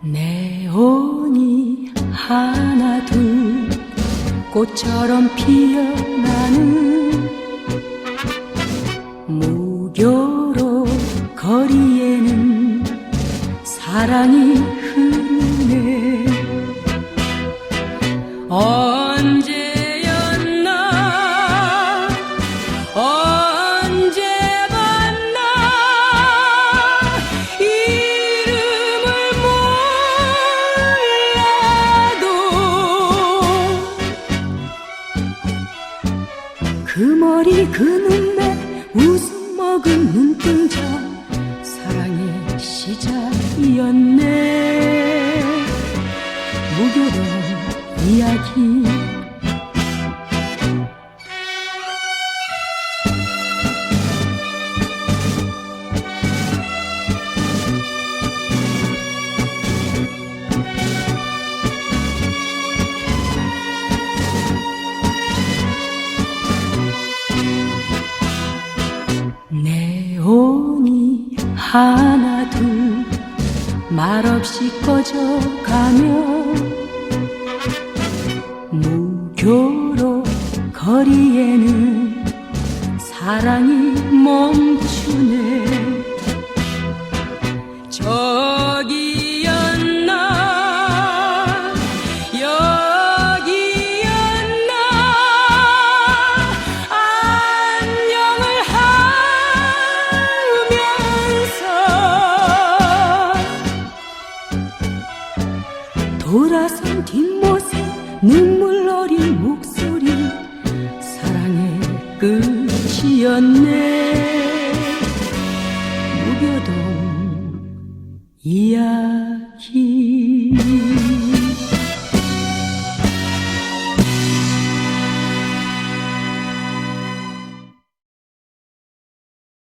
네온이 하나 둘 꽃처럼 피어나는 무교로 거리에는 사랑이 흐르네. 언제였나? 그 머리 그 눈매 웃음 먹은 눈동자 사랑의 시작이었네. 무교로운 이야기 네온이 하나 둘 말없이 꺼져가며 무교로 거리에는 사랑이 멈추네 돌아선 뒷모습 눈물 어린 목소리. 사랑의 끝이었네. 무교동 이야기.